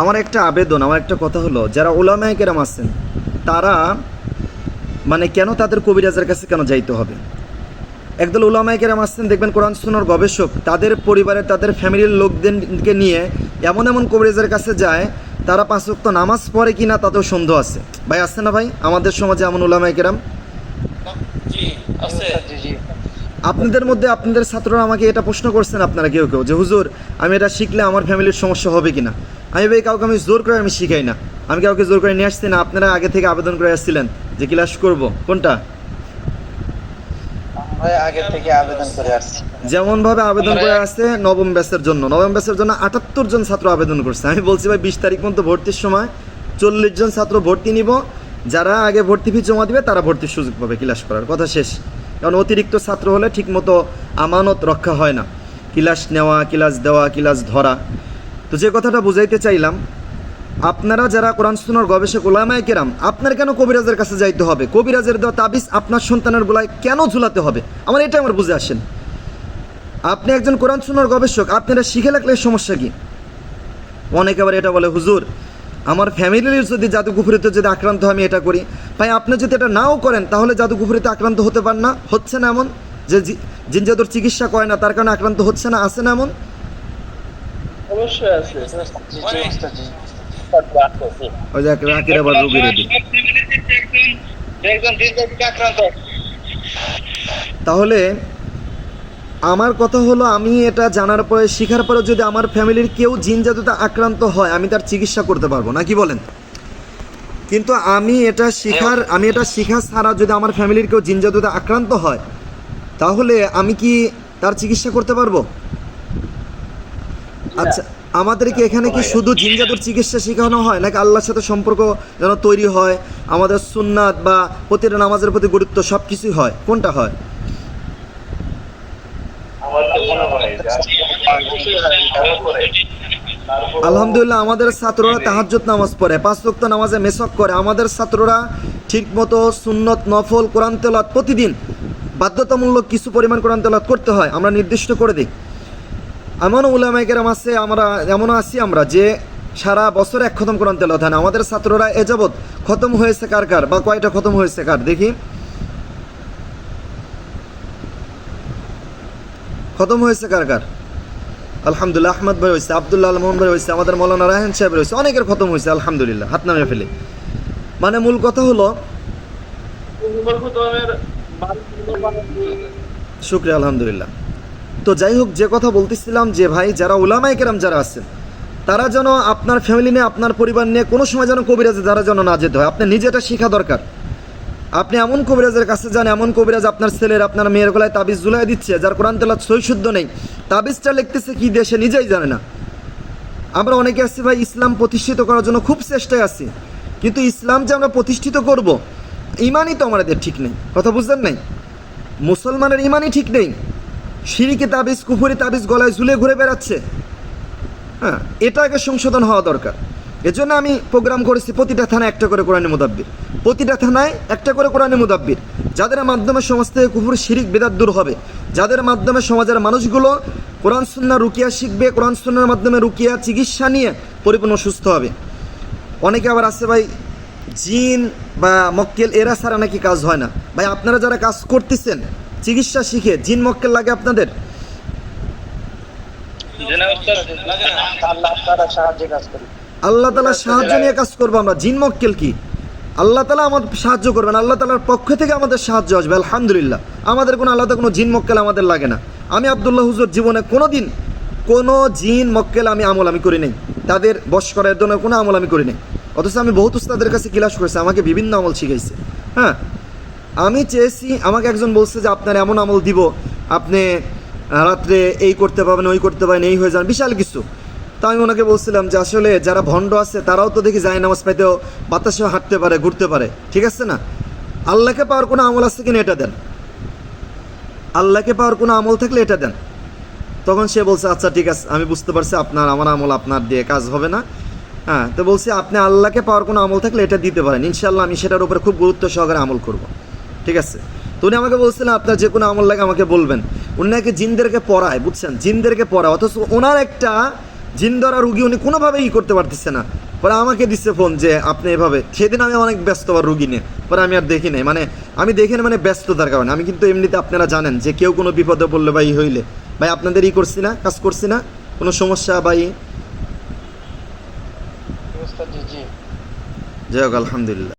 আমার একটা আবেদন আমার একটা কথা হলো যারা ওলামায় কেরাম আছেন তারা মানে কেন তাদের কবিরাজের কাছে কেন যাইতে হবে? একদল ওলামায় কেরাম আসছেন দেখবেন কোরআন সুনার গবেষক তাদের পরিবারের তাদের ফ্যামিলির লোকদেরকে নিয়ে এমন এমন কবিরাজের কাছে যায় তারা পাঁচ ওয়াক্ত নামাজ পড়ে কি না তাতেও সন্দেহ আছে। ভাই আসছে না ভাই? আমাদের সমাজে এমন ওলামায় কেরাম? জি আছে। জি জি। আপনাদের মধ্যে আপনাদের ছাত্ররা আমাকে এটা প্রশ্ন করছেন আপনারা কেউ কেউ যে হুজুর আমি এটা শিখলে আমার ফ্যামিলির সমস্যা হবে কিনা? আমি ভাই কাউকে আমি জোর করে আমি শিখাই না। আমি কাউকে জোর করে নিয়ে আসছি না। আপনারা আগে থেকে আবেদন করে আসছিলেন যে ক্লাস করব। কোনটা? আগে থেকে আবেদন করে আবেদন করে আসছে নবম ব্যাচের জন্য। নবম ব্যাচের জন্য আটাত্তর জন ছাত্র আবেদন করছে। আমি বলছি ভাই বিশ তারিখ পর্যন্ত ভর্তির সময় চল্লিশ জন ছাত্র ভর্তি নিব। যারা আগে ভর্তি ফি জমা দিবে তারা ভর্তির সুযোগ পাবে ক্লাস করার। কথা শেষ। কারণ অতিরিক্ত ছাত্র হলে ঠিকমতো আমানত রক্ষা হয় না। ক্লাস নেওয়া, ক্লাস দেওয়া, ক্লাস ধরা। তো যে কথাটা বুঝাইতে চাইলাম, আপনারা যারা কোরআন সুনার গবেষক ওলামায় কেরাম, আপনার কেন কবিরাজের কাছে যাইতে হবে? কবিরাজের দেওয়া তাবিজ আপনার সন্তানের গোলায় কেন ঝুলাতে হবে? আমার এটা আমার বুঝে আসেন। আপনি একজন কোরআন সুনার গবেষক, আপনারা শিখে লাগলে সমস্যা কি? অনেকে আবার এটা বলে, হুজুর আমার ফ্যামিলির যদি জাদুকুফুরিতে যদি আক্রান্ত হয় আমি এটা করি। ভাই আপনি যদি এটা নাও করেন তাহলে জাদুকুফুরিতে আক্রান্ত হতে পার না? হচ্ছে না এমন? যে জিন জাদুর চিকিৎসা করে না তার কারণে আক্রান্ত হচ্ছে না? আছে না এমন? অবশ্যই আছে। ওই রাকির আবার রুগী রেডি। তাহলে আমার কথা হলো আমি এটা জানার পরে শেখার পরে যদি আমার ফ্যামিলির কেউ জিন জাদুতে আক্রান্ত হয় আমি তার চিকিৎসা করতে পারব না কি বলেন? কিন্তু আমি এটা শিখার আমি এটা শিখা ছাড়া যদি আমার ফ্যামিলির কেউ জিন জাদুতে আক্রান্ত হয় তাহলে আমি কি তার চিকিৎসা করতে পারব? আচ্ছা আমাদের কি এখানে কি শুধু জিন জাদুর চিকিৎসা শেখানো হয় নাকি আল্লাহর সাথে সম্পর্ক যেন তৈরি হয় আমাদের সুন্নাত বা প্রতিটা নামাজের প্রতি গুরুত্ব সব কিছুই হয়? কোনটা হয়? আলহামদুলিল্লাহ, আমাদের ছাত্ররা তাহাজ্জুদ নামাজ পড়ে, পাঁচ ওয়াক্ত নামাজে মেসক করে। আমাদের ছাত্ররা ঠিকমতো সুন্নত, নফল কোরআন তেলাত প্রতিদিন বাধ্যতামূলক কিছু পরিমাণ কোরআন তেলাত করতে হয়। আমরা নির্দিষ্ট করে দিই। এমন উলামাইকেরাম আছে, আমরা, এমনও আছি আমরা যে সারা বছর এক খতম কোরআন তেলাত হয় না। আমাদের ছাত্ররা এ যাবৎ খতম হয়েছে কার কার বা কয়টা খতম হয়েছে কার? দেখি। খতম হয়েছে কার কার? আলহামদুলিল্লাহ, আহমদ ভাই হয়েছে, আবদুল্লাহ আলমোহন ভাই হয়েছে, আমাদের মৌলানা রায়হান সাহেব হয়েছে, অনেকের খতম হয়েছে, আলহামদুলিল্লাহ, হাত নামে ফেলে। মানে মূল কথা হলো, শুক্রিয়া, আলহামদুলিল্লাহ। তো যাই হোক, যে কথা বলতেছিলাম যে ভাই, যারা উলামাই কেরাম যারা আছেন, তারা যেন আপনার ফ্যামিলি নিয়ে, আপনার পরিবার নিয়ে কোনো সময় যেন কবিরাজে যারা যেন না যেতে হয়, আপনি নিজেটা শেখা দরকার। আপনি এমন কবিরাজের কাছে যান, এমন কবিরাজ আপনার ছেলের, আপনার মেয়ের গলায় তাবিজ জুলাই দিচ্ছে, যার কোরআন তেলাত সই শুদ্ধ নেই। তাবিজটা লিখতেছে কি দেশে নিজেই জানে না। আমরা অনেকে আছি ভাই, ইসলাম প্রতিষ্ঠিত করার জন্য খুব চেষ্টায় আছি। কিন্তু ইসলাম যে আমরা প্রতিষ্ঠিত করব, ইমানই তো আমাদের ঠিক নেই। কথা বুঝলেন নাই? মুসলমানের ইমানই ঠিক নেই। সিঁড়িকে তাবিজ, কুফুরি তাবিজ গলায় ঝুলে ঘুরে বেড়াচ্ছে। হ্যাঁ এটা আগে সংশোধন হওয়া দরকার। এজন্য আমি প্রোগ্রাম করেছি প্রতিটা থানায় একটা করে কোরআনে মুদাব্বির। প্রতিটা থানায় একটা করে কোরআনে মুদাব্বির। যাদের মাধ্যমে সমাজ থেকে কুফুর, শিরিক, বেদাত দূর হবে। যাদের মাধ্যমে সমাজের মানুষগুলো কোরআন সুন্না রুকিয়া শিখবে, কোরআন সুন্নার মাধ্যমে রুকিয়া, চিকিৎসা নিয়ে পরিপূর্ণ সুস্থ হবে। অনেকে আবার আছে ভাই, জিন বা মক্কেল, এরা ছাড়া নাকি কাজ হয় না। ভাই, আপনারা যারা কাজ করতেছেন, চিকিৎসা শিখে, জিন, মক্কেল লাগে আপনাদের? সাহায্যে কাজ করি আল্লাহ তালা সাহায্য নিয়ে কাজ করব আমরা। জিন মক্কেল কি? আল্লাহ তালা আমাদের সাহায্য করবেন, আল্লাহ তালার পক্ষ থেকে আমাদের সাহায্য আসবে, আলহামদুলিল্লাহ। আমাদের কোনো আলাদা কোনো জিন মক্কেল আমাদের লাগে না। আমি আবদুল্লাহ হুজুর জীবনে কোনো দিন কোনো জিন মক্কেল আমি আমল আমি করি নাই। তাদের বশ করার জন্য কোনো আমল আমি করি নাই। অথচ আমি বহুত উস্তাদের কাছে ক্লাস করেছি, আমাকে বিভিন্ন আমল শিখাইছে। হ্যাঁ আমি চেয়েছি, আমাকে একজন বলছে যে, আপনার এমন আমল দিব, আপনি রাত্রে এই করতে পারবেন, ওই করতে পারেন এই হয়ে যান বিশাল কিছু। তো আমি ওনাকে বলছিলাম যে আসলে যারা ভণ্ড আছে, তারাও তো দেখি যায় নামাজ পাইতেও বাতাসে হাঁটতে পারে, ঘুরতে পারে। ঠিক আছে না? আল্লাহকে পাওয়ার কোনো আমল আছে কিনা এটা দেন। আল্লাহকে পাওয়ার কোনো আমল থাকলে এটা দেন। তখন সে বলছে আচ্ছা ঠিক আছে, আমি বুঝতে পারছি আপনার, আমার আমল আপনার দিয়ে কাজ হবে না। হ্যাঁ তো বলছি, আপনি আল্লাহকে পাওয়ার কোনো আমল থাকলে এটা দিতে পারেন। ইনশাল্লাহ আমি সেটার উপরে খুব গুরুত্ব সহকারে আমল করব। ঠিক আছে? তো উনি আমাকে বলছিলেন, আপনার যে কোনো আমল লাগে আমাকে বলবেন। উনি নাকি জিনদেরকে পড়ায়, বুঝছেন? জিনদেরকে পড়ায়, অথচ ওনার একটা জিন ধরা রুগী উনি কোনোভাবেই ই করতে পারতেছে না। পরে আমাকে দিচ্ছে ফোন যে আপনি এভাবে সেদিন আমি অনেক ব্যস্ত বা রুগী নিয়ে। পরে আমি আর দেখি নাই। মানে আমি দেখি না মানে ব্যস্ততার কারণে। আমি কিন্তু এমনিতে আপনারা জানেন যে কেউ কোনো বিপদে পড়লে বা ই হইলে ভাই আপনাদের ই করছি না কাজ করছি না কোনো সমস্যা বা ই? যাই হোক আলহামদুলিল্লাহ।